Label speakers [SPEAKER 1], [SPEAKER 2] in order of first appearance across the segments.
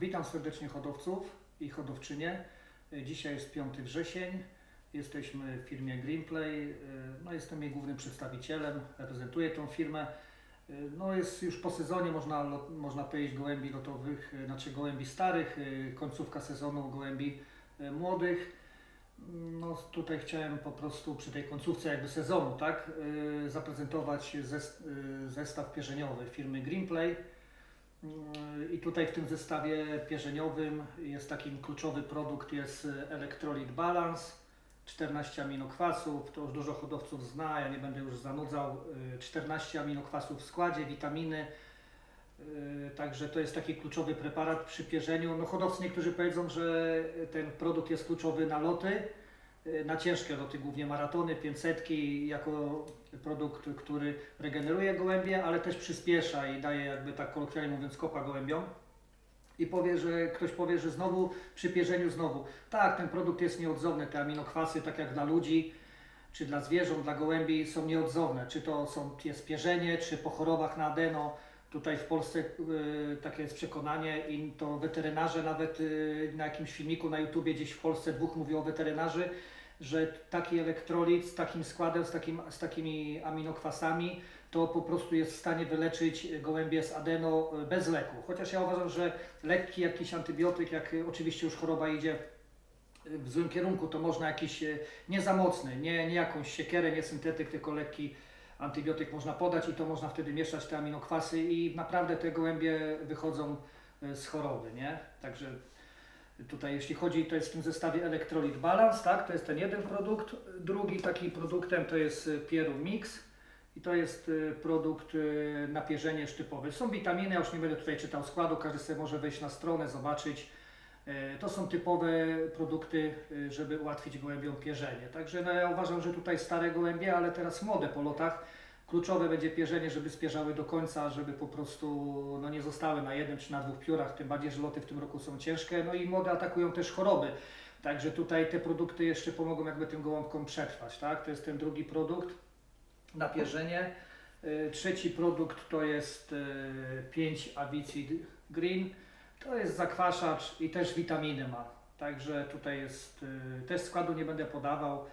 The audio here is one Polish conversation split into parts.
[SPEAKER 1] Witam serdecznie hodowców i hodowczynie. Dzisiaj jest 5 wrzesień. Jesteśmy w firmie Greenplay. No, jestem jej głównym przedstawicielem, reprezentuję tą firmę. No, jest już po sezonie, można, można powiedzieć, gołębi lotowych, znaczy gołębi starych, końcówka sezonu gołębi e, młodych. No, tutaj chciałem po prostu przy tej końcówce jakby sezonu, tak, e, zaprezentować e, zestaw pierzeniowy firmy Greenplay. I tutaj w tym zestawie pierzeniowym jest taki kluczowy produkt, jest e, Electrolyte Balance, 14 aminokwasów, to już dużo hodowców zna, ja nie będę już zanudzał, e, 14 aminokwasów w składzie, witaminy, e, także to jest taki kluczowy preparat przy pierzeniu. No hodowcy niektórzy powiedzą, że ten produkt jest kluczowy na loty, na ciężkie loty, głównie maratony, 500 jako produkt, który regeneruje gołębie, ale też przyspiesza i daje jakby tak kolokwialnie mówiąc kopa gołębiom. I powie, że ktoś powie, że znowu przy pierzeniu znowu. Tak, ten produkt jest nieodzowny, te aminokwasy, tak jak dla ludzi, czy dla zwierząt, dla gołębi są nieodzowne. Czy to są, jest pierzenie, czy po chorobach na adeno. Tutaj w Polsce y, takie jest przekonanie i to weterynarze nawet y, na jakimś filmiku na YouTubie gdzieś w Polsce dwóch mówi o weterynarzy, że taki elektrolit z takim składem, z, takim, z takimi aminokwasami, to po prostu jest w stanie wyleczyć gołębie z adeno y, bez leku. Chociaż ja uważam, że lekki jakiś antybiotyk, jak y, oczywiście już choroba idzie y, w złym kierunku, to można jakiś nie za mocny, nie, nie jakąś siekierę, nie syntetyk, tylko lekki antybiotyk można podać i to można wtedy mieszać te aminokwasy i naprawdę te gołębie wychodzą z choroby, nie? Także Tutaj jeśli chodzi, to jest w tym zestawie Electrolyte Balance, tak? To jest ten jeden produkt. Drugi taki produktem to jest y, Pieru Mix i to jest y, produkt y, na pierzenie sztypowe. Są witaminy, ja już nie będę tutaj czytał składu, każdy sobie może wejść na stronę, zobaczyć. To są typowe produkty, żeby ułatwić gołębiom pierzenie. Także no, ja uważam, że tutaj stare gołębie, ale teraz młode po lotach. Kluczowe będzie pierzenie, żeby spierzały do końca, żeby po prostu no, nie zostały na jednym czy na dwóch piórach, tym bardziej, że loty w tym roku są ciężkie. No i młode atakują też choroby. Także tutaj te produkty jeszcze pomogą jakby tym gołąbkom przetrwać, tak? To jest ten drugi produkt na pierzenie. Y, Trzeci produkt to jest y, 5 Avicid Green. To jest zakwaszacz i też witaminy ma. Także tutaj jest, y, też składu nie będę podawał.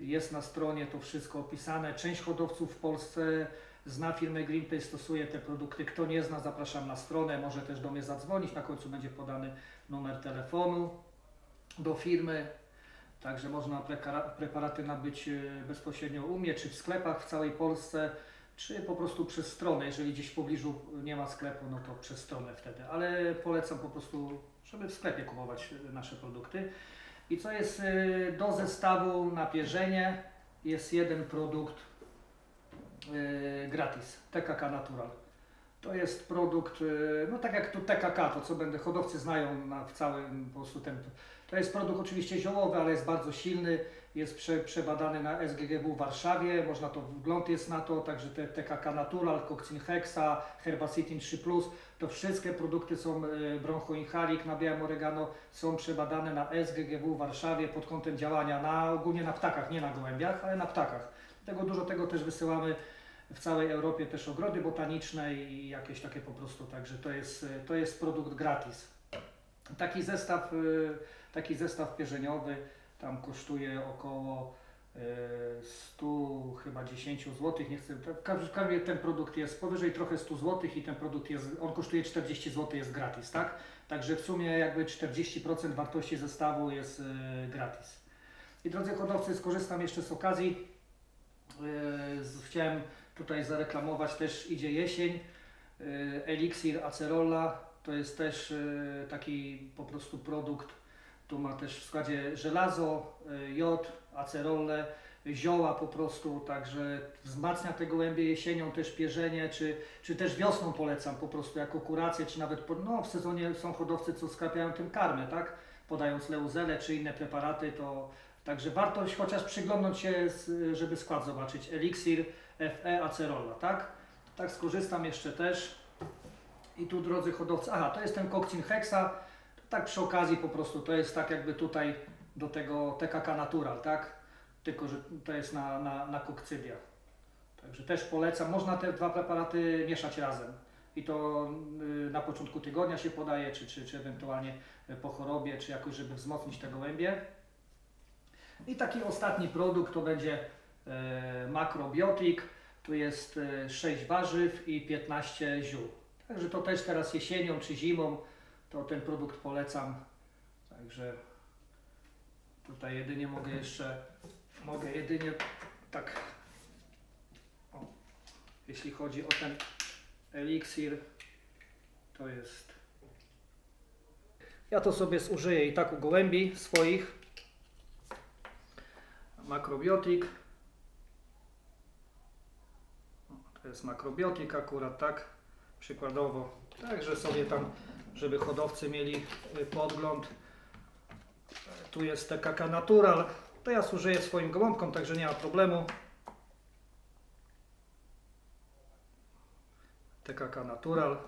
[SPEAKER 1] Jest na stronie to wszystko opisane. Część hodowców w Polsce zna firmę Greenplay, stosuje te produkty. Kto nie zna, zapraszam na stronę. Może też do mnie zadzwonić. Na końcu będzie podany numer telefonu do firmy. Także można preparaty nabyć e, bezpośrednio u mnie, czy w sklepach w całej Polsce, czy po prostu przez stronę. Jeżeli gdzieś w pobliżu nie ma sklepu, no to przez stronę wtedy. Ale polecam po prostu, żeby w sklepie kupować e, nasze produkty. I co jest e, do zestawu na pierzenie, jest jeden produkt e, gratis, TKK Natural. To jest produkt, e, no tak jak tu TKK, to co będę, hodowcy znają na, w całym po prostu to jest produkt oczywiście ziołowy, ale jest bardzo silny, jest prze, przebadany na SGGW w Warszawie, można to, wgląd jest na to, także te TKK Natural, Coccin Hexa, Herbacitin 3+, to wszystkie produkty są e, bronchoinhalik na białym oregano, są przebadane na SGGW w Warszawie pod kątem działania na, ogólnie na ptakach, nie na gołębiach, ale na ptakach. Tego dużo tego też wysyłamy w całej Europie, też ogrody botaniczne i jakieś takie po prostu, także to jest, e, to jest produkt gratis. Taki zestaw, y, taki zestaw pierzeniowy tam kosztuje około y, 100 chyba 10 zł, nie chcę, razie ten produkt jest powyżej trochę 100 zł i ten produkt jest, on kosztuje 40 zł, jest gratis, tak? Także w sumie jakby 40% wartości zestawu jest y, gratis. I drodzy hodowcy, skorzystam jeszcze z okazji, z- chciałem tutaj zareklamować, też idzie jesień, Elixir Acerola, to jest też taki po prostu produkt, tu ma też w składzie żelazo, y, jod, acerole, zioła po prostu, także wzmacnia te gołębie jesienią, też pierzenie, czy, czy też wiosną polecam po prostu jako kurację, czy nawet po, no, w sezonie są hodowcy, co skrapiają tym karmę, tak? Podając leuzelę czy inne preparaty, to także warto chociaż przyglądnąć się, żeby skład zobaczyć. Elixir FE Acerola, tak? Tak skorzystam jeszcze też. I tu drodzy hodowcy, aha, to jest ten Coccin Hexa, tak przy okazji po prostu, to jest tak jakby tutaj do tego TKK Natural, tak? Tylko, że to jest na, na, na kokcydia. Także też polecam, można te dwa preparaty mieszać razem. i to y, na początku tygodnia się podaje, czy, czy, czy ewentualnie y, po chorobie, czy jakoś, żeby wzmocnić te gołębie. I taki ostatni produkt to będzie e, makrobiotik. Tu jest e, 6 warzyw i 15 ziół. Także to też teraz jesienią czy zimą to ten produkt polecam. Także tutaj jedynie mogę jeszcze, mogę jedynie tak, o, jeśli chodzi o ten eliksir, to jest, ja to sobie zużyję i tak u gołębi swoich, makrobiotik, to jest makrobiotik akurat, tak, przykładowo, także sobie tam, żeby hodowcy mieli y, podgląd, tu jest TKK Natural. To ja służyję swoim gołąbkom, także nie ma problemu. TKK Natural.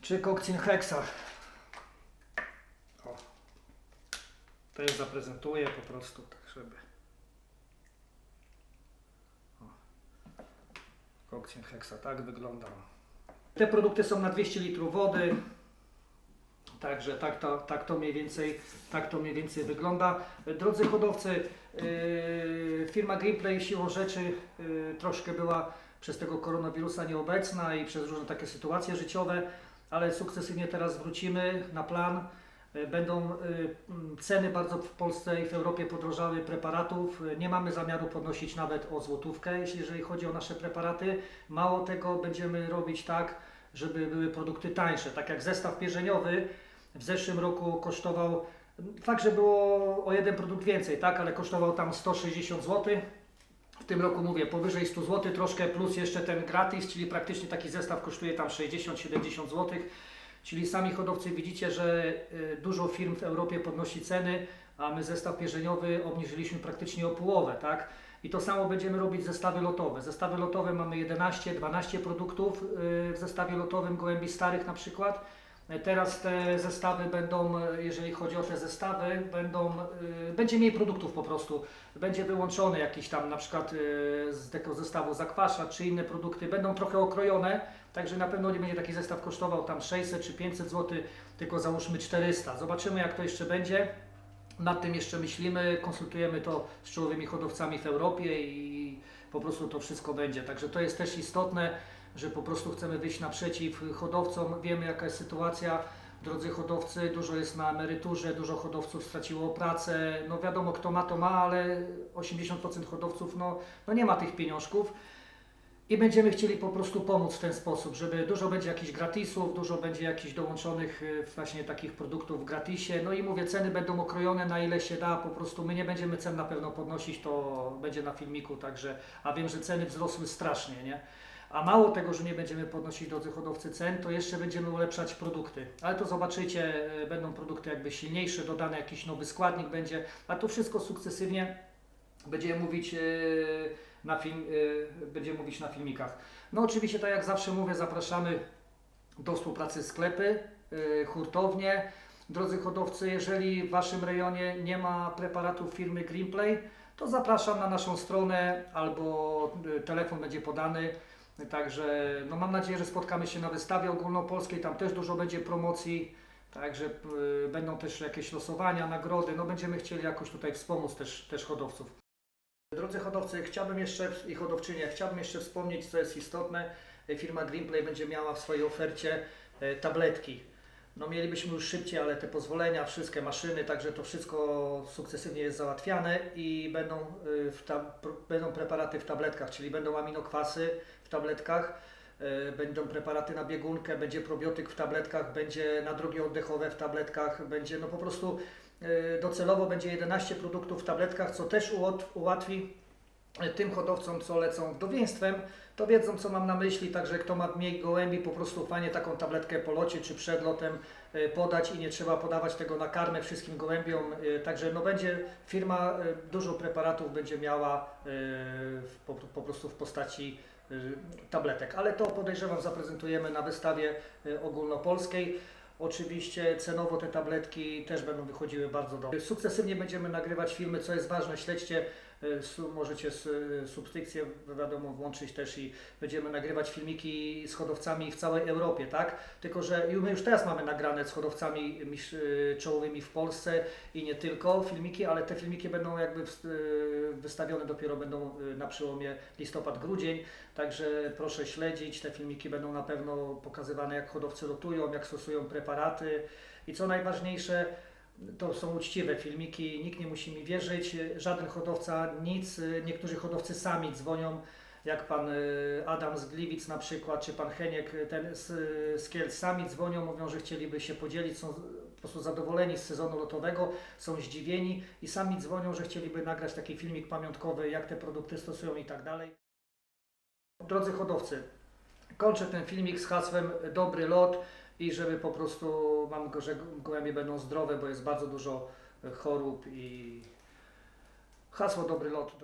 [SPEAKER 1] Czy Kokcin Hexa. O. Też zaprezentuję po prostu, tak żeby. Kokcin Hexa, tak wygląda. Te produkty są na 200 litrów wody. Także tak to, tak to, mniej, więcej, tak to mniej więcej wygląda. Drodzy hodowcy, yy, firma Greenplay siłą rzeczy yy, troszkę była przez tego koronawirusa nieobecna i przez różne takie sytuacje życiowe, ale sukcesywnie teraz wrócimy na plan. Yy, Będą mm, ceny bardzo w Polsce i w Europie podrożały preparatów. Yy, Nie mamy zamiaru podnosić nawet o złotówkę, jeżeli chodzi o nasze preparaty. Mało tego, będziemy robić tak, żeby były produkty tańsze. Tak jak zestaw pierzeniowy w zeszłym roku kosztował, fakt, że było o jeden produkt więcej, tak, ale kosztował tam 160 zł. W tym roku mówię powyżej 100 zł, troszkę plus jeszcze ten gratis, czyli praktycznie taki zestaw kosztuje tam 60-70 zł. Czyli sami hodowcy widzicie, że y, dużo firm w Europie podnosi ceny, a my zestaw pierzeniowy obniżyliśmy praktycznie o połowę, tak? I to samo będziemy robić zestawy lotowe. Zestawy lotowe mamy 11-12 produktów y, w zestawie lotowym gołębi starych na przykład. E, Teraz te zestawy będą, e, jeżeli chodzi o te zestawy, będą, będzie mniej produktów po prostu. Będzie wyłączony jakiś tam na przykład z tego zestawu zakwasza czy inne produkty, będą trochę okrojone, także na pewno nie będzie taki zestaw kosztował tam 600 czy 500 zł, tylko załóżmy 400. Zobaczymy jak to jeszcze będzie. Nad tym jeszcze myślimy, konsultujemy to z czołowymi hodowcami w Europie i po prostu to wszystko będzie. Także to jest też istotne, że po prostu chcemy wyjść naprzeciw hodowcom. Wiemy jaka jest sytuacja. Drodzy hodowcy, dużo jest na emeryturze, dużo hodowców straciło pracę. No wiadomo, kto ma, to ma, ale 80% hodowców no, no nie ma tych pieniążków. I będziemy chcieli po prostu pomóc w ten sposób, żeby dużo będzie jakichś gratisów, dużo będzie jakichś dołączonych y, właśnie takich produktów w gratisie. No i mówię, ceny będą okrojone na ile się da, po prostu my nie będziemy cen na pewno podnosić, to będzie na filmiku, także, a wiem, że ceny wzrosły strasznie, nie? A mało tego, że nie będziemy podnosić drodzy hodowcy cen, to jeszcze będziemy ulepszać produkty. Ale to zobaczycie, y, będą produkty jakby silniejsze, dodany jakiś nowy składnik będzie, a to wszystko sukcesywnie będziemy mówić y, na film, y, będziemy mówić na filmikach. No oczywiście, tak jak zawsze mówię, zapraszamy do współpracy sklepy, y, hurtownie. Drodzy hodowcy, jeżeli w Waszym rejonie nie ma preparatów firmy Greenplay, to zapraszam na naszą stronę albo y, telefon będzie podany. Także no mam nadzieję, że spotkamy się na wystawie ogólnopolskiej, tam też dużo będzie promocji. Także będą też jakieś losowania, nagrody. No będziemy chcieli jakoś tutaj wspomóc też, też hodowców. Drodzy hodowcy, chciałbym jeszcze i hodowczynie, chciałbym jeszcze wspomnieć, co jest istotne. Firma Greenplay będzie miała w swojej ofercie e, tabletki. No mielibyśmy już szybciej, ale te pozwolenia, wszystkie maszyny, także to wszystko sukcesywnie jest załatwiane i będą, pr- będą preparaty w tabletkach, czyli będą aminokwasy w tabletkach, y, będą preparaty na biegunkę, będzie probiotyk w tabletkach, będzie na drogi oddechowe w tabletkach, będzie no po prostu docelowo będzie 11 produktów w tabletkach, co też ułat- ułatwi y, tym hodowcom, co lecą wdowieństwem, to wiedzą, co mam na myśli, także kto ma mniej gołębi, po prostu fajnie taką tabletkę po locie czy przed lotem y, podać i nie trzeba podawać tego na karmę wszystkim gołębiom. y, Także no będzie firma y, dużo preparatów będzie miała y, po, prostu w postaci y, tabletek, ale to podejrzewam zaprezentujemy na wystawie y, ogólnopolskiej. Oczywiście cenowo te tabletki też będą wychodziły bardzo dobrze. Sukcesywnie będziemy nagrywać filmy, co jest ważne, śledźcie Możecie s- subskrypcję wiadomo włączyć też i będziemy nagrywać filmiki z hodowcami w całej Europie, tak? Tylko, że my już teraz mamy nagrane z hodowcami y, czołowymi w Polsce i nie tylko filmiki, ale te filmiki będą jakby wystawione dopiero będą na przełomie listopad-grudzień, także proszę śledzić, te filmiki będą na pewno pokazywane jak hodowcy rotują, jak stosują preparaty i co najważniejsze, to są uczciwe filmiki, nikt nie musi mi wierzyć, żaden hodowca nic, niektórzy hodowcy sami dzwonią, jak pan y, Adam z Gliwic na przykład, czy pan Heniek y, ten z, z Kielc sami dzwonią, mówią, że chcieliby się podzielić, są po prostu zadowoleni z sezonu lotowego, są zdziwieni i sami dzwonią, że chcieliby nagrać taki filmik pamiątkowy, jak te produkty stosują i tak dalej. Drodzy hodowcy, kończę ten filmik z hasłem dobry lot i żeby po prostu mam go, że gołębie będą zdrowe, bo jest bardzo dużo e, chorób i hasło dobry lot.